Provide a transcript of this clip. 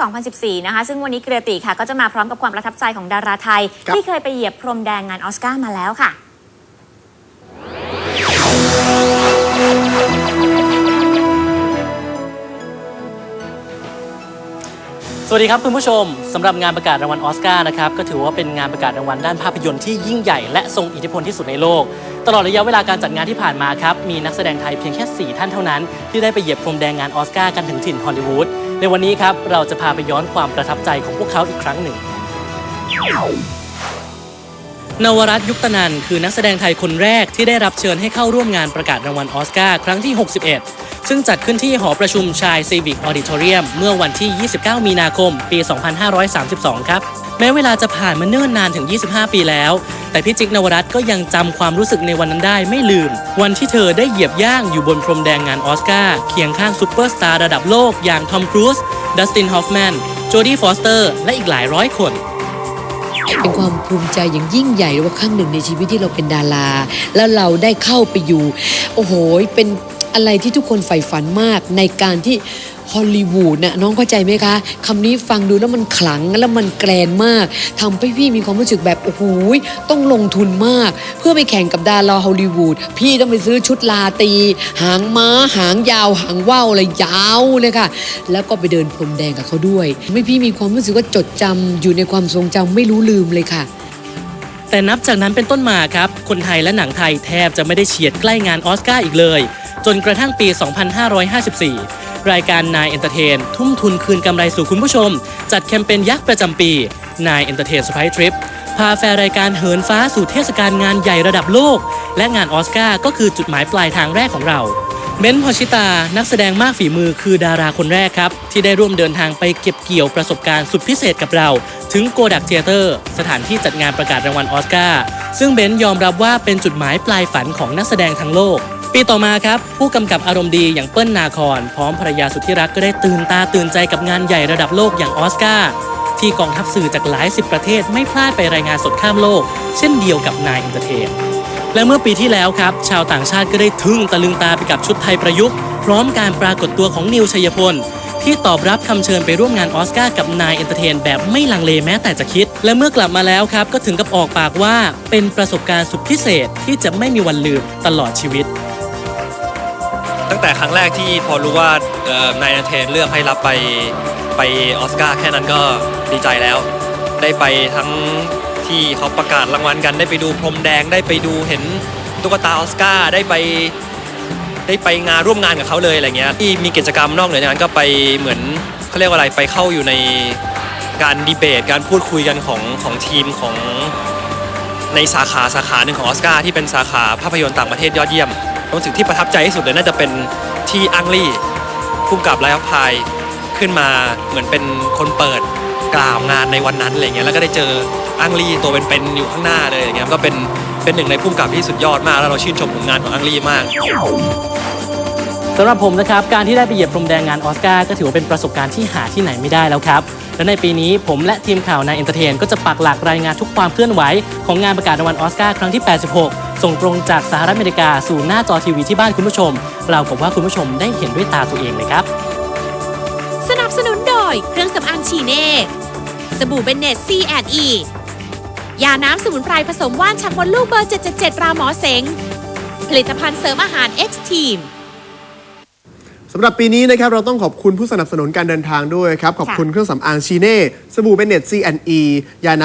2014 นะคะ ซึ่งวันนี้เกรติค่ะ ก็จะมาพร้อมกับความประทับใจของดาราไทย ครับ ที่เคยไปเหยียบพรมแดงงานออสการ์มาแล้วค่ะ สวัสดีครับคุณผู้ชมสำหรับงานประกาศรางวัลออสการ์นะครับก็ถือว่าเป็นงานประกาศรางวัลด้านภาพยนตร์ที่ยิ่งใหญ่และทรงอิทธิพลที่สุดในโลก ตลอดระยะเวลาการจัดงานที่ผ่านมาครับมีนักแสดงไทยเพียงแค่ 4 ท่านเท่านั้น ที่ได้ไปเหยียบพรมแดงงานออสการ์กันถึงถิ่นฮอลลีวูด ในวันนี้ครับเราจะพาไปย้อนความประทับใจของพวกเขาอีกครั้งหนึ่ง นวรัตน์ยุคตนันคือนักแสดงไทยคนแรกที่ได้รับเชิญให้เข้าร่วมงานประกาศรางวัลออสการ์ครั้งที่ 61 ซึ่งจัดขึ้นที่หอประชุมชายซีวิกออดิทอเรียมเมื่อวันที่ 29 มีนาคม ปี 2532 ครับ แม้เวลาจะผ่านมาเนิ่นนานถึง 25 ปีแล้ว แต่พี่จิ๊กนวรัตก็ยังจำความรู้สึกในวันนั้นได้ไม่ลืม วันที่เธอได้เหยียบย่างอยู่บนพรมแดงงานออสการ์เคียงข้างซูเปอร์สตาร์ระดับโลกอย่างทอมครูซดัสตินฮอฟแมนโจดี้ฟอสเตอร์และอีกหลายร้อยคนเป็นความภูมิใจอย่างยิ่งใหญ่ว่าครั้งหนึ่งในชีวิตที่เราเป็นดารา แล้วเราได้เข้าไปอยู่ โอ้โหเป็น อะไรที่ทุกคนใฝ่ฝันมากในการที่ฮอลลีวูดน่ะน้องเข้าใจไหมคะคำนี้ฟังดูแล้วมันขลังแล้วมันแกรนมากทำให้พี่มีความรู้สึกแบบโอ้โหต้องลงทุนมาก เพื่อไปแข่งกับดาราฮอลลีวูดพี่ต้องไปซื้อชุดลาตี หางม้า หางยาว หางว่าวอะไรยาวเลยค่ะ แล้วก็ไปเดินพรมแดงกับเขาด้วยไม่พี่มีความรู้สึกว่าจดจำอยู่ในความทรงจำไม่รู้ลืมเลยค่ะแต่นับจากนั้นเป็นต้นมาครับ คนไทยและหนังไทยแทบจะไม่ได้เฉียดใกล้งานออสการ์อีกเลย จนกระทั่งปี 2554 รายการนายเอนเตอร์เทนทุ่มทุนคืนกำไรสู่คุณผู้ชม จัดแคมเปญยักษ์ประจำปีนายเอนเตอร์เทนสไปทริปพาแฟนรายการเหินฟ้าสู่เทศกาลงานใหญ่ระดับโลก และงานออสการ์ก็คือจุดหมายปลายทางแรกของเราเบนซ์พอชิตา นักแสดงมากฝีมือคือดาราคนแรกครับ ที่ได้ร่วมเดินทางไปเก็บเกี่ยวประสบการณ์สุดพิเศษกับเรา ถึงโกดักเทเตอร์สถานที่จัดงานประกาศรางวัลออสการ์ซึ่งเบนซ์ยอมรับว่าเป็นจุดหมายปลายฝันของนักแสดงทั้งโลก ปีต่อมาครับ ผู้กำกับอารมณ์ดีอย่างเปิ้ลนาคอนพร้อมภรรยาสุดที่รักก็ได้ตื่นตาตื่นใจกับงานใหญ่ระดับโลกอย่างออสการ์ที่กองทัพสื่อจากหลายสิบประเทศไม่พลาดไปรายงานสดข้ามโลก เช่นเดียวกับนายเอนเตอร์เทนและเมื่อปีที่แล้วครับ ชาวต่างชาติก็ได้ทึ่งตะลึงตาไปกับชุดไทยประยุกต์ พร้อมการปรากฏตัวของนิวชัยพล ที่ตอบรับคำเชิญไปร่วมงานออสการ์กับนายเอนเตอร์เทนแบบไม่ลังเลแม้แต่จะคิด และเมื่อกลับมาแล้วครับ ก็ถึงกับออกปากว่าเป็นประสบการณ์สุดพิเศษที่จะไม่มีวันลืมตลอดชีวิต ตั้งแต่ครั้งแรกที่พอรู้ว่านายเทนเลือกให้รับไปไปออสการ์แค่นั้นก็ดีใจแล้ว ได้ไปทั้งที่เขาประกาศรางวัลกัน ได้ไปดูพรมแดงได้ไปดูเห็นตุ๊กตาออสการ์ได้ไปได้ไปงานร่วมงานกับเขาเลยอะไรเงี้ยที่มีกิจกรรมนอกเหนือจากนั้นก็ไปเหมือนเขาเรียกว่าอะไรไปเข้าอยู่ในการดีเบตการพูดคุยกันของของทีมของในสาขาสาขาหนึ่งของออสการ์ที่เป็นสาขาภาพยนตร์ต่างประเทศยอดเยี่ยม รู้สึกที่ประทับใจที่สุดเลยน่าจะเป็นที่อังลี่ผู้กำกับไลฟ์พายขึ้นมาเหมือนเป็นคนเปิดกล่าวงานในวันนั้นอะไรเงี้ยแล้วก็ได้เจออังลี่ตัวเป็นๆอยู่ข้างหน้าเลยอย่างเงี้ยก็เป็นเป็นหนึ่งในผู้กับที่สุดยอดมากแล้วเราชื่นชมผลงานของอังลี่มากสำหรับผมนะครับการที่ได้ไปเหยียบพรมแดงงานออสการ์ก็ถือว่าเป็นประสบการณ์ที่หาที่ไหนไม่ได้แล้วครับ และในปีนี้ผมและทีมข่าวนายเอนเตอร์เทนก็จะปักหลักรายงานทุกความเคลื่อนไหว ของงานประกาศรางวัลออสการ์ครั้งที่ 86 ส่งตรงจากสหรัฐอเมริกาสู่หน้าจอทีวีที่บ้านคุณผู้ชม เราผมว่าคุณผู้ชมได้เห็นด้วยตาตัวเองเลยครับ สนับสนุนโดยเครื่องสำอางชีเน่สบู่เบนเนตซีแอนอียาน้ำสมุนไพรผสมว่านชักมดลูกเบอร์ 777 ราหมอเสงผลิตภัณฑ์เสริมอาหาร X Team สำหรับปีนี้นะครับเราต้องขอบคุณผู้สนับสนุนการเดินทางด้วยครับ ขอบคุณเครื่องสำอางชีเน่ สบู่เบนเน็ตซีแอนอียาน้ำ